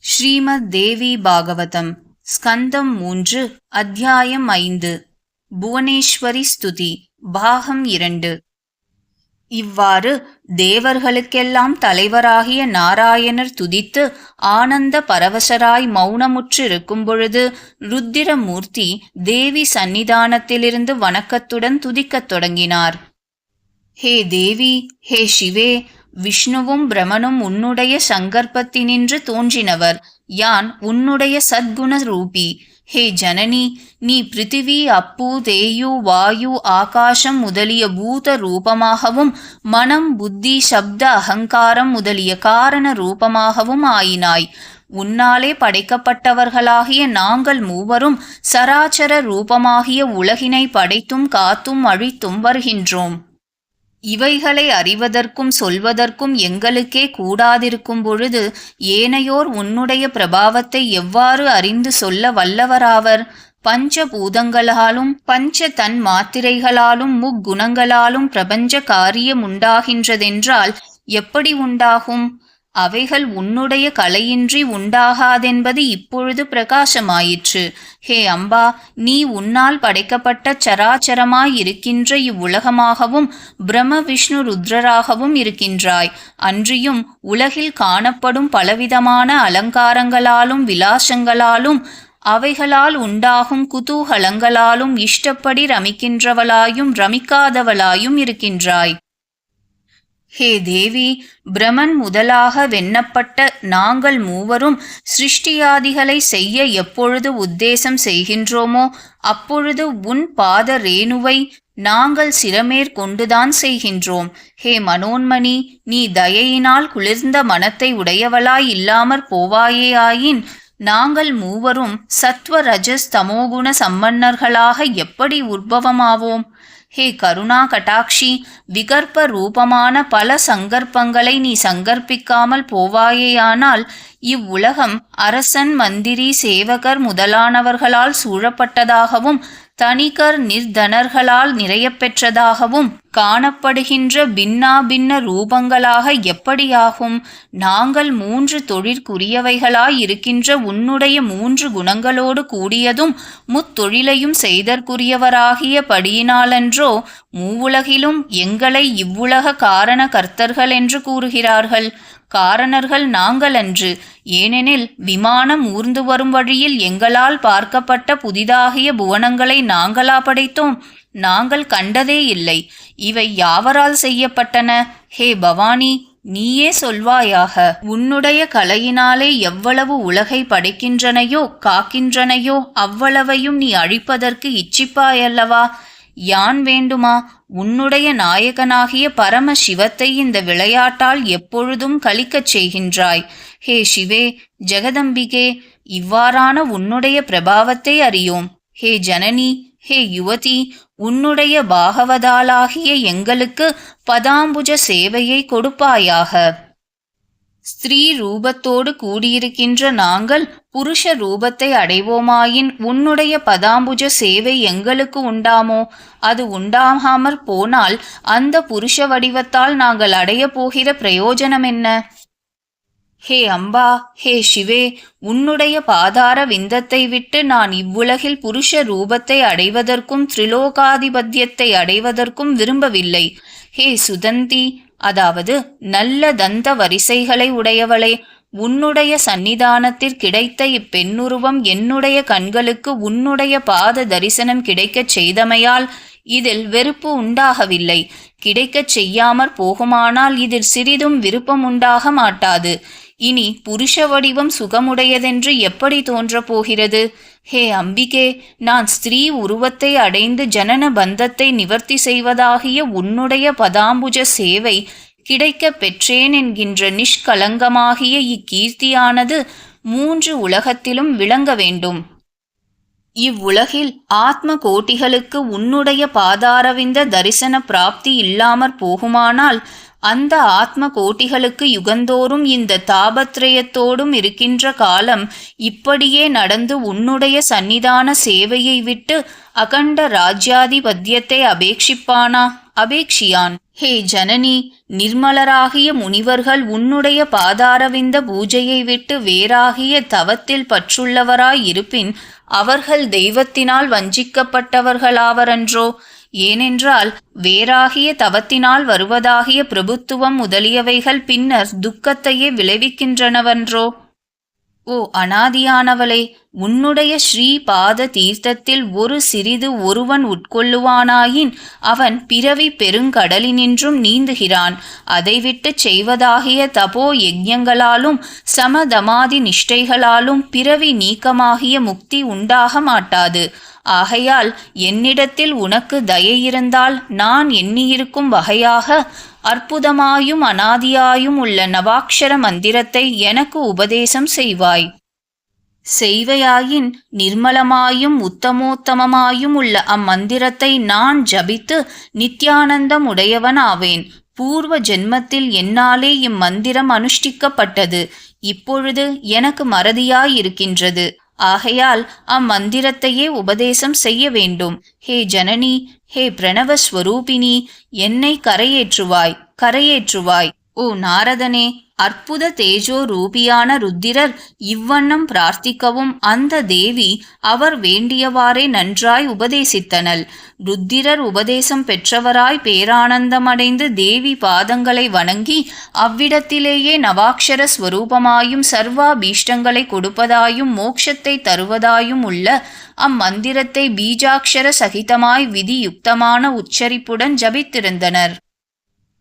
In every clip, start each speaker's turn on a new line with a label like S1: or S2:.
S1: ஸ்ரீமத் தேவி பாகவதம் ஸ்கந்தம் மூன்று அத்தியாயம் ஐந்து. புவனேஸ்வரி ஸ்துதி பாகம் இரண்டு. இவ்வாறு தேவர்களுக்கெல்லாம் தலைவராகிய நாராயணர் துதித்து ஆனந்த பரவசராய் மௌனமுற்றிருக்கும் பொழுது ருத்திரமூர்த்தி தேவி சந்நிதானத்திலிருந்து வணக்கத்துடன் துதிக்கத் தொடங்கினார். ஹே தேவி ஹே சிவே விஷ்ணுவும் பிரமனும் உன்னுடைய சங்கற்பத்தினின்று தோன்றினவர். யான் உன்னுடைய சத்குண ரூபி. ஹே ஜனனி நீ பிருத்திவி அப்பு தேயு வாயு ஆகாசம் முதலிய பூத ரூபமாகவும் மனம் புத்தி சப்த அகங்காரம் முதலிய காரண ரூபமாகவும் ஆயினாய். உன்னாலே படைக்கப்பட்டவர்களாகிய நாங்கள் மூவரும் சராச்சர ரூபமாகிய உலகினை படைத்தும் காத்தும் அழித்தும் வருகின்றோம். இவைகளை அறிவதற்கும் சொல்வதற்கும் எங்களுக்கே கூடாதிருக்கும் பொழுது ஏனையோர் உன்னுடைய பிரபாவத்தை எவ்வாறு அறிந்து சொல்ல வல்லவராவர்? பஞ்ச பூதங்களாலும் பஞ்ச தன் மாத்திரைகளாலும் முக்குணங்களாலும் பிரபஞ்ச காரியம் உண்டாகின்றதென்றால் எப்படி உண்டாகும்? அவைகள் உன்னுடைய கலையின்றி உண்டாகாதென்பது இப்பொழுது பிரகாசமாயிற்று. ஹே அம்பா நீ உன்னால் படைக்கப்பட்ட சராச்சரமாயிருக்கின்ற இவ்வுலகமாகவும் பிரம்ம விஷ்ணு ருத்ரராகவும் இருக்கின்றாய். அன்றியும் உலகில் காணப்படும் பலவிதமான அலங்காரங்களாலும் விலாசங்களாலும் அவைகளால் உண்டாகும் குதூகலங்களாலும் இஷ்டப்படி ரமிக்கின்றவளாயும் ரமிக்காதவளாயும் இருக்கின்றாய். ஹே தேவி பிரமன் முதலாக வெண்ணப்பட்ட நாங்கள் மூவரும் சிருஷ்டியாதிகளை செய்ய எப்பொழுது உத்தேசம் செய்கின்றோமோ அப்பொழுது உன் பாத ரேணுவை நாங்கள் சிரமேற்கொண்டுதான் செய்கின்றோம். ஹே மனோன்மணி நீ தயையினால் குளிர்ந்த மனத்தை உடையவளாய் இல்லாமற் போவாயேயாயின் நாங்கள் மூவரும் சத்வ ரஜஸ் தமோகுண சம்பன்னர்களாக எப்படி உற்பவமாவோம்? ஹே கருணா கட்டாட்சி விகற்ப ரூபமான பல சங்கற்பங்களை நீ சங்கற்பிக்காமல் போவாயேயானால் இவ்வுலகம் அரசன் மந்திரி சேவகர் முதலானவர்களால் சூழப்பட்டதாகவும் தனிகர் நிர்தனர்களால் நிறையப்பெற்றதாகவும் காணப்படுகின்ற பின்னா பின்ன ரூபங்களாக எப்படியாகும்? நாங்கள் மூன்று தொழிற்குரியவைகளாயிருக்கின்ற உன்னுடைய மூன்று குணங்களோடு கூடியதும் முத்தொழிலையும் செய்தற்குரியவராகிய படியினாலன்றோ மூவுலகிலும் எங்களை இவ்வுலக காரண கர்த்தர்கள் என்று கூறுகிறார்கள். காரணர்கள் நாங்களன்று. ஏனெனில் விமானம் ஊர்ந்து வரும் வழியில் எங்களால் பார்க்கப்பட்ட புதிதாகிய புவனங்களை நாங்களா படைத்தோம். நாங்கள் கண்டதே இல்லை. இவை யாவரால் செய்யப்பட்டன? ஹே பவானி நீயே சொல்வாயாக. உன்னுடைய கலையினாலே எவ்வளவு உலகை படைக்கின்றனையோ காக்கின்றனையோ அவ்வளவையும் நீ அழிப்பதற்கு இச்சிப்பாயல்லவா? யான் வேண்டுமா? உன்னுடைய நாயகனாகிய பரம சிவத்தை இந்த விளையாட்டால் எப்பொழுதும் கழிக்கச் செய்கின்றாய். ஹே சிவே ஜெகதம்பிகே இவ்வாறான உன்னுடைய பிரபாவத்தை அறியோம். ஹே ஜனனி ஹே யுவதி உன்னுடைய பாகவதாலாகிய எங்களுக்கு பதாம்புஜ சேவையை கொடுப்பாயாக. ஸ்திரீ ரூபத்தோடு கூடியிருக்கின்ற நாங்கள் புருஷ ரூபத்தை அடைவோமாயின் உன்னுடைய பதாம்புஜ சேவை எங்களுக்கு உண்டாமோ? அது உண்டாகாமற் போனால் அந்த புருஷ வடிவத்தால் நாங்கள் அடைய போகிற பிரயோஜனம் என்ன? ஹே அம்பா ஹே சிவே உன்னுடைய பாதார விந்தத்தை விட்டு நான் இவ்வுலகில் புருஷ ரூபத்தை அடைவதற்கும் திரிலோகாதிபத்தியத்தை அடைவதற்கும் விரும்பவில்லை. ஹே சுதந்தி அதாவது நல்ல தந்த வரிசைகளை உடையவளே உன்னுடைய சந்நிதானத்தில் கிடைத்த இப்பெண்ணுருவம் என்னுடைய கண்களுக்கு உன்னுடைய பாத தரிசனம் கிடைக்கச் செய்தமையால் இதில் வெறுப்பு உண்டாகவில்லை. கிடைக்கச் செய்யாமற் போகுமானால் இதில் சிறிதும் விருப்பம் உண்டாக மாட்டாது. இனி புருஷ வடிவம் சுகமுடையதென்று எப்படி தோன்றப் போகிறது ஹே அம்பிகே நான் ஸ்திரீ உருவத்தை அடைந்து ஜனன பந்தத்தை நிவர்த்தி செய்வதாகிய உன்னுடைய பதாம்புஜ சேவை கிடைக்க பெற்றேன் என்கின்ற நிஷ்கலங்கமாகிய இக்கீர்த்தியானது மூன்று உலகத்திலும் விளங்க வேண்டும். இவ்வுலகில் ஆத்ம கோட்டிகளுக்கு உன்னுடைய பாதாரவிந்த தரிசன பிராப்தி இல்லாமற் போகுமானால் அந்த ஆத்ம கோட்டிகளுக்கு யுகந்தோறும் இந்த தாபத்ரயத்தோடும் இருக்கின்ற காலம் இப்படியே நடந்து உன்னுடைய சந்நிதான சேவையை விட்டு அகண்ட ராஜ்யாதிபத்தியத்தை அபேட்சிப்பானா? அபேக்ஷியான் ஹே ஜனனி நிர்மலராகிய முனிவர்கள் உன்னுடைய பாதாரவிந்த பூஜையை விட்டு வேறாகிய தவத்தில் பற்றுள்ளவராய் இருப்பின் அவர்கள் தெய்வத்தினால் வஞ்சிக்கப்பட்டவர்களாவரன்றோ? ஏனென்றால் வேறாகிய தவத்தினால் வருவதாகிய பிரபுத்துவம் முதலியவைகள் பின்னர் துக்கத்தையே விளைவிக்கின்றனவன்றோ? ஓ அனாதியானவளே உன்னுடைய ஸ்ரீ பாத தீர்த்தத்தில் ஒரு சிறிது ஒருவன் உட்கொள்ளுவானாயின் அவன் பிறவி பெருங்கடலினின்றும் நீந்துகிறான். அதை விட்டு செய்வதாகிய தபோ யஜ்யங்களாலும் சமதமாதி நிஷ்டைகளாலும் பிறவி நீக்கமாகிய முக்தி உண்டாக மாட்டாது. ஆகையால் என்னிடத்தில் உனக்கு தயை இருந்தால் நான் எண்ணியிருக்கும் வகையாக அற்புதமாயும் அனாதியாயும் உள்ள நவாக்ஷர மந்திரத்தை எனக்கு உபதேசம் செய்வாய். செய்வையாயின் நிர்மலமாயும் உத்தமோத்தமமாயும் உள்ள அம்மந்திரத்தை நான் ஜபித்து நித்யானந்தம் உடையவனாவேன். பூர்வ ஜென்மத்தில் என்னாலே இம்மந்திரம் அனுஷ்டிக்கப்பட்டது. இப்பொழுது எனக்கு மறதியாயிருக்கின்றது. ஆகையால் அம்மந்திரத்தையே உபதேசம் செய்ய வேண்டும். ஹே ஜனனி ஹே பிரணவஸ்வரூபினி என்னை கரையேற்றுவாய் கரையேற்றுவாய். ஓ நாரதனே அற்புத தேஜோ ரூபியான ருத்திரர் இவ்வண்ணம் பிரார்த்திக்கவும் அந்த தேவி அவர் வேண்டியவாறே நன்றாய் உபதேசித்தனள். ருத்திரர் உபதேசம் பெற்றவராய் பேரானந்தமடைந்து தேவி பாதங்களை வணங்கி அவ்விடத்திலேயே நவாக்ஷர ஸ்வரூபமாயும் சர்வாபீஷ்டங்களை கொடுப்பதாயும் மோட்சத்தை தருவதாயும் உள்ள அம்மந்திரத்தை பீஜாட்சர சகிதமாய் விதியுக்தமான உச்சரிப்புடன் ஜபித்திருந்தனர்.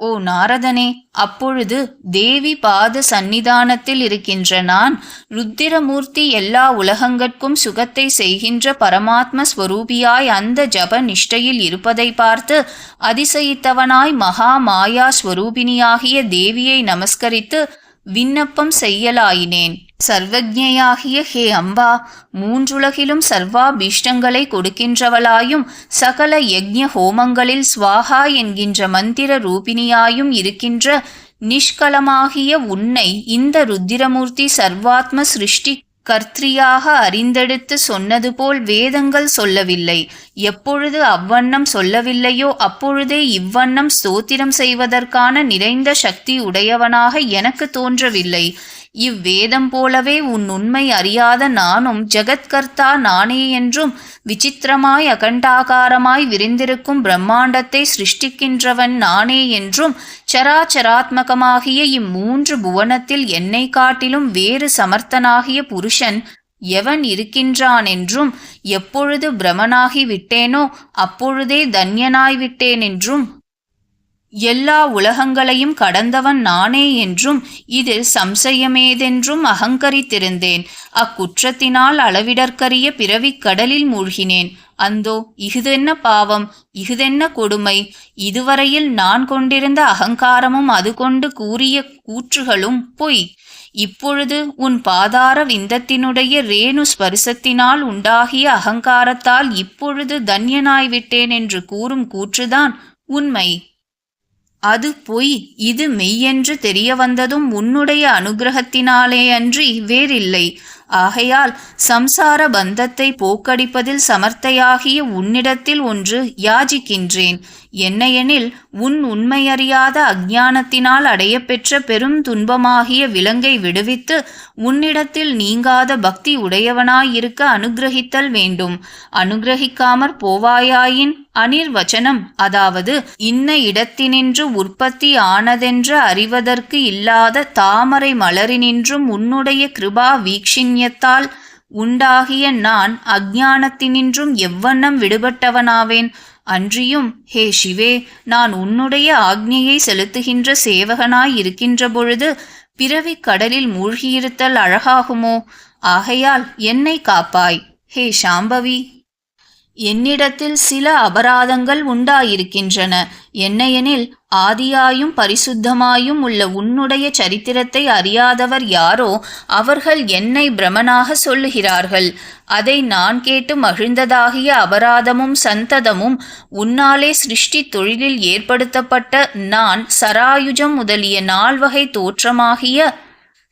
S1: ஓ நாரதனே அப்பொழுது தேவி பாத சந்நிதானத்தில் இருக்கின்ற நான் ருத்திரமூர்த்தி எல்லா உலகங்கட்கும் சுகத்தை செய்கின்ற பரமாத்ம ஸ்வரூபியாய் அந்த ஜப நிஷ்டையில் இருப்பதை பார்த்து அதிசயித்தவனாய் மகா மாயா ஸ்வரூபினியாகிய தேவியை நமஸ்கரித்து விண்ணப்பம் செய்யலாயினேன். சர்வஜையாகிய ஹே அம்பா மூன்றுலகிலும் சர்வாபீஷ்டங்களை கொடுக்கின்றவளாயும் சகல யஜ்ய ஹோமங்களில் ஸ்வாகா என்கின்ற மந்திர ரூபிணியாயும் இருக்கின்ற நிஷ்கலமாகிய உன்னை இந்த ருத்திரமூர்த்தி சர்வாத்ம சிருஷ்டி கர்த்தியாக அறிந்தெடுத்து சொன்னது போல் வேதங்கள் சொல்லவில்லை. எப்பொழுது அவ்வண்ணம் சொல்லவில்லையோ அப்பொழுதே இவ்வண்ணம் ஸ்தோத்திரம் செய்வதற்கான நிறைந்த சக்தி உடையவனாக எனக்கு தோன்றவில்லை. இவ்வேதம் போலவே உன் உண்மை அறியாத நானும் ஜெகத்கர்த்தா நானே என்றும் விசித்திரமாய் அகண்டாகாரமாய் விரிந்திருக்கும் பிரம்மாண்டத்தை சிருஷ்டிக்கின்றவன் நானே என்றும் சராச்சராத்மகமாகிய இம்மூன்று புவனத்தில் என்னை காட்டிலும் வேறு சமர்த்தனாகிய புருஷன் எவன் இருக்கின்றான் என்றும் எப்பொழுது பிரமனாகி விட்டேனோ அப்பொழுதே தன்யனாய் விட்டேன் என்றும் எல்லா உலகங்களையும் கடந்தவன் நானே என்றும் இதில் சம்சயமேதென்றும் அகங்கரித்திருந்தேன். அக்குற்றத்தினால் அளவிடற்கரிய பிறவிக் கடலில் மூழ்கினேன். அந்தோ இஃதென்ன பாவம் இஃதென்ன கொடுமை. இதுவரையில் நான் கொண்டிருந்த அகங்காரமும் அது கொண்டு கூறிய கூற்றுகளும் பொய். இப்பொழுது உன் பாதார விந்தத்தினுடைய ரேணு ஸ்பரிசத்தினால் உண்டாகிய அகங்காரத்தால் இப்பொழுது தன்யனாய்விட்டேன் என்று கூறும் கூற்றுதான் உண்மை. அது பொய். இது மெய்யென்று தெரிய வந்ததும் உன்னுடைய அனுகிரகத்தினாலேயன்றி வேறில்லை. ஆகையால் சம்சார பந்தத்தை போக்கடிப்பதில் சமர்த்தையாகிய உன்னிடத்தில் ஒன்று யாஜிக்கின்றேன். என்னையெனில் உன் உண்மையறியாத அஞ்ஞானத்தினால் அடையப்பெற்ற பெரும் துன்பமாகிய விலங்கை விடுவித்து உன்னிடத்தில் நீங்காத பக்தி உடையவனாயிருக்க அனுகிரகித்தல் வேண்டும். அனுகிரகிக்காமற் போவாயாயின் அனிர்வச்சனம் அதாவது இன்ன இடத்தினின்று உற்பத்தி ஆனதென்று அறிவதற்கு இல்லாத தாமரை மலரினின்றும் உன்னுடைய கிருபா வீக்ஷிண்யத்தால் உண்டாகிய நான் அஜானத்தினின்றும் எவ்வண்ணம் விடுபட்டவனாவேன். அன்றியும் ஹே சிவே நான் உன்னுடைய ஆக்ஞையை செலுத்துகின்ற சேவகனாய் இருக்கின்ற பொழுது பிறவிக் கடலில் மூழ்கியிருத்தல் அழகாகுமோ? ஆகையால் என்னை காப்பாய். ஹே சாம்பவி என்னிடத்தில் சில அபராதங்கள் உண்டாயிருக்கின்றன. என்னையெனில் ஆதியாயும் பரிசுத்தமாயும் உள்ள உன்னுடைய சரித்திரத்தை அறியாதவர் யாரோ அவர்கள் என்னை பிரமனாக சொல்லுகிறார்கள். அதை நான் கேட்டு மகிழ்ந்ததாகிய அபராதமும் சந்ததமும் உன்னாலே சிருஷ்டி தொழிலில் ஏற்படுத்தப்பட்ட நான் சராயுஜம் முதலிய நால்வகை தோற்றமாகிய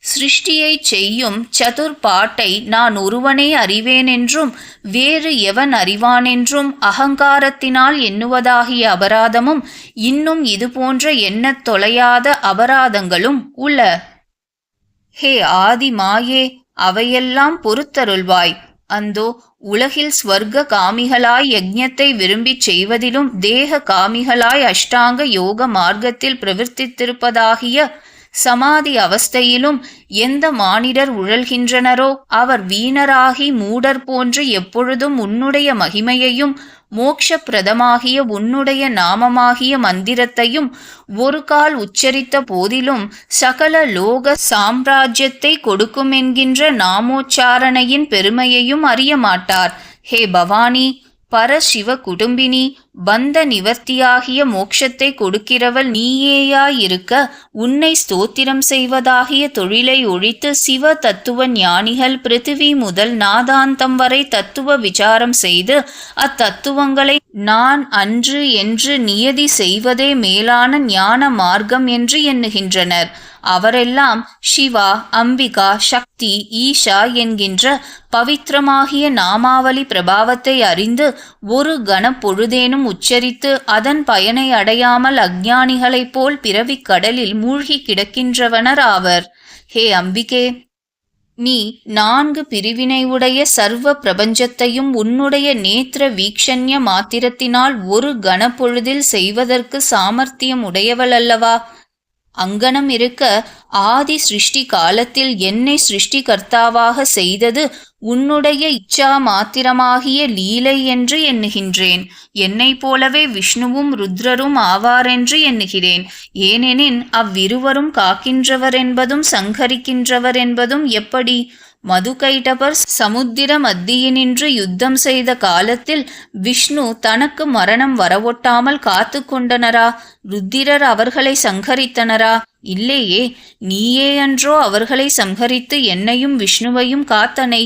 S1: சிருஷ்டியைச் செய்யும் சதுர்பாட்டை நான் ஒருவனே அறிவேனென்றும் வேறு எவன் அறிவானென்றும் அகங்காரத்தினால் எண்ணுவதாகிய அபராதமும் இன்னும் இதுபோன்ற எண்ணத் தொலையாத அபராதங்களும் உள்ள ஹே ஆதி மாயே அவையெல்லாம் பொறுத்தருள்வாய். அந்தோ உலகில் ஸ்வர்க்க காமிகளாய் யஜ்ஞத்தை விரும்பிச் செய்வதிலும் தேக காமிகளாய் அஷ்டாங்க யோக மார்க்கத்தில் பிரவர்த்தித்திருப்பதாகிய சமாதி அவஸ்தையிலும் எந்த மானிடர் உழல்கின்றனரோ அவர் வீணராகி மூடர் போன்று எப்பொழுதும் உன்னுடைய மகிமையையும் மோக்ஷப்பிரதமாகிய உன்னுடைய நாமமாகிய மந்திரத்தையும் ஒரு கால் உச்சரித்த போதிலும் சகல லோக சாம்ராஜ்யத்தை கொடுக்கும் என்கின்ற நாமோச்சாரணையின் பெருமையையும் அறிய மாட்டார் ஹே பவானி பரசிவ குடும்பினி பந்த நிவர்த்தியாகிய மோட்சத்தை கொடுக்கிறவள் நீயேயாயிருக்க உன்னை ஸ்தோத்திரம் செய்வதாகிய தொழிலை ஒழித்து சிவ தத்துவ ஞானிகள் பிருத்திவி முதல் நாதாந்தம் வரை தத்துவ விசாரம் செய்து அத்தத்துவங்களை நான் அன்று என்று நியதி செய்வதே மேலான ஞான மார்க்கம் என்று எண்ணுகின்றனர். அவரெல்லாம் சிவா அம்பிகா சக்தி ஈஷா என்கின்ற பவித்திரமாகிய நாமாவளி பிரபாவத்தை அறிந்து ஒரு கணப்பொழுதேனும் உச்சரித்து அதன் பயனை அடையாமல் அஜ்ஞானிகளைப் போல் பிறவிக் கடலில் மூழ்கி கிடக்கின்றவனர் ஆவர். ஹே அம்பிகே நீ நான்கு பிரிவினையுடைய சர்வ பிரபஞ்சத்தையும் உன்னுடைய நேத்திர வீக்ஷண்ய மாத்திரத்தினால் ஒரு கணப்பொழுதில் செய்வதற்கு சாமர்த்தியம் உடையவள் அல்லவா? அங்கனம் இருக்க ஆதி சிருஷ்டி காலத்தில் என்னை சிருஷ்டிகர்த்தாவாக செய்தது உன்னுடைய இச்சா மாத்திரமாகிய லீலை என்று எண்ணுகின்றேன். என்னைப் போலவே விஷ்ணுவும் ருத்ரரும் ஆவாரென்று எண்ணுகிறேன். ஏனெனின் அவ்விருவரும் காக்கின்றவர் என்பதும் சங்கரிக்கின்றவர் என்பதும் எப்படி? மதுகைடபர் சமுத்திர மத்தியினின்று யுத்தம் செய்த காலத்தில் விஷ்ணு தனக்கு மரணம் வரவொட்டாமல் காத்து கொண்டனரா ருத்திரர் அவர்களை சங்கரித்தனரா? இல்லையே நீயே அன்றோ அவர்களை சம்ஹரித்து என்னையும் விஷ்ணுவையும் காத்தனை.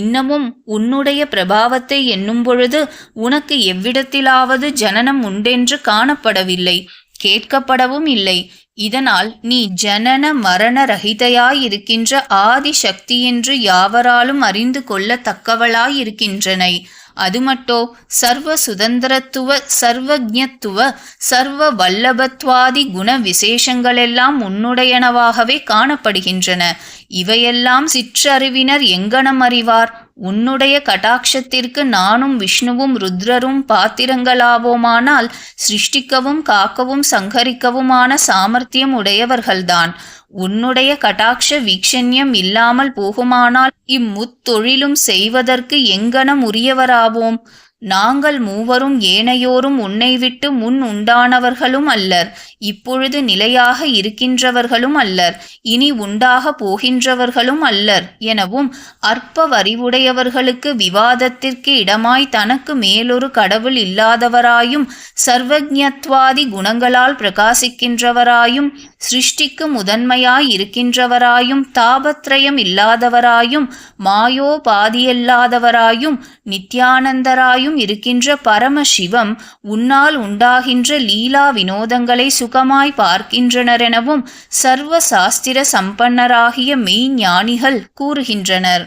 S1: இன்னமும் உன்னுடைய பிரபாவத்தை எண்ணும் பொழுது உனக்கு எவ்விடத்திலாவது ஜனனம் உண்டென்று காணப்படவில்லை. கேட்கப்படவும் இல்லை. இதனால் நீ ஜனன மரண ரகிதையாயிருக்கின்ற ஆதி சக்தியென்று யாவராலும் அறிந்து கொள்ளத்தக்கவளாயிருக்கின்றனை. அதுமட்டோ சர்வ சுதந்திரத்துவ சர்வஜத்துவ சர்வ வல்லபத்வாதி குண விசேஷங்களெல்லாம் உன்னுடையனவாகவே காணப்படுகின்றன. இவையெல்லாம் சிற்றறிவினர் எங்கனம் அறிவார் உன்னுடைய கடாட்சத்திற்கு நானும் விஷ்ணுவும் ருத்ரரும் பாத்திரங்களாவோமானால் சிருஷ்டிக்கவும் காக்கவும் சங்கரிக்கவுமான சாமர்த்தியம் உடையவர்கள்தான். உன்னுடைய கடாட்ச வீக்ஷண்யம் இல்லாமல் போகுமானால் இம்முத்தொழிலும் செய்வதற்கு எங்கனம் உரியவராவோம் நாங்கள் மூவரும் ஏனையோரும் உன்னை விட்டு முன் உண்டானவர்களும் அல்லர். இப்பொழுது நிலையாக இருக்கின்றவர்களும் அல்லர். இனி உண்டாக போகின்றவர்களும் அல்லர். எனவும் அற்ப வரிவுடையவர்களுக்கு விவாதத்திற்கு இடமாய் தனக்கு மேலொரு கடவுள் இல்லாதவராயும் சர்வஜத்வாதி குணங்களால் பிரகாசிக்கின்றவராயும் சிருஷ்டிக்கு முதன்மையாய் இருக்கின்றவராயும் தாபத்ரயம் இல்லாதவராயும் மாயோபாதியல்லாதவராயும் நித்யானந்தராயும் இருக்கின்ற பரமசிவம் உன்னால் உண்டாகின்ற லீலா வினோதங்களை சுகமாய் பார்க்கின்றனரெனவும் சர்வ சாஸ்திர சம்பன்னராகிய மெய்ஞானிகள் கூறுகின்றனர்.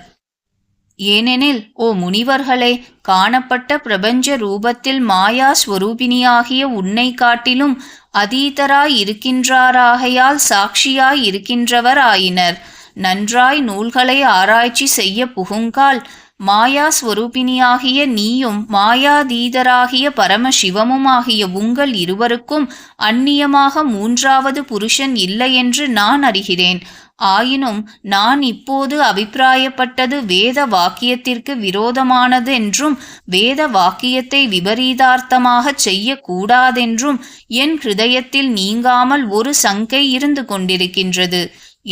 S1: ஏனெனில் ஓ முனிவர்களே காணப்பட்ட பிரபஞ்ச ரூபத்தில் மாயா ஸ்வரூபிணியாகிய உன்னை காட்டிலும் அதீதராய் இருக்கின்றாராகையால் சாட்சியாய் இருக்கின்றவர் ஆயினர் நன்றாய் நூல்களை ஆராய்ச்சி செய்ய புகுங்கால் மாயாஸ்வரூபிணியாகிய நீயும் மாயாதீதராகிய பரமசிவமுமாகிய உங்கள் இருவருக்கும் அந்நியமாக மூன்றாவது புருஷன் இல்லை என்று நான் அறிகிறேன். ஆயினும் நான் இப்போது அபிப்பிராயப்பட்டது வேத வாக்கியத்திற்கு விரோதமானதென்றும் வேத வாக்கியத்தை விபரீதார்த்தமாகச் செய்யக்கூடாதென்றும் என் ஹிருதயத்தில் நீங்காமல் ஒரு சங்கை இருந்து கொண்டிருக்கின்றது.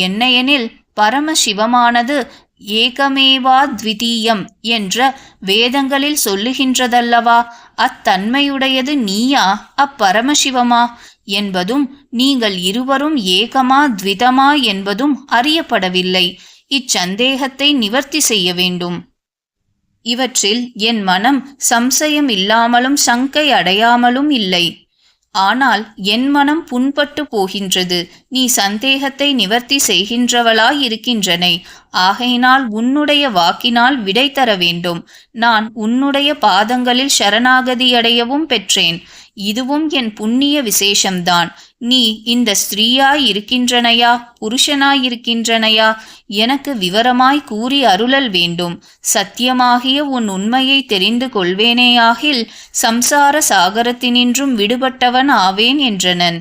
S1: என்னையெனில் பரமசிவமானது ஏகமேவா த்விதீயம் என்ற வேதங்களில் சொல்லுகின்றதல்லவா? அத்தன்மையுடையது நீயா? அப்பரமசிவமா? என்பதும் நீங்கள் இருவரும் ஏகமா த்விதமா என்பதும் அறியப்படவில்லை. இச்சந்தேகத்தை நிவர்த்தி செய்ய வேண்டும். இவற்றில் என் மனம் சம்சயம் இல்லாமலும் சங்கை அடையாமலும் இல்லை. ஆனால் என் மனம் புண்பட்டு போகின்றது. நீ சந்தேகத்தை நிவர்த்தி செய்கின்றவளாய் இருக்கின்றனை ஆகையினால் உன்னுடைய வாக்கினால் விடை தர வேண்டும். நான் உன்னுடைய பாதங்களில் சரணாகதியடையவும் பெற்றேன். இதுவும் என் புண்ணிய விசேஷம்தான். நீ இந்த ஸ்திரீயாய் இருக்கின்றனையா? புருஷனாய் இருக்கின்றனையா எனக்கு விவரமாய் கூறி அருளல் வேண்டும். சத்தியமாகிய உன் உண்மையை தெரிந்து கொள்வேனேயாகில் சம்சார சாகரத்தினின்றும் விடுபட்டவன் ஆவேன் என்றனன்.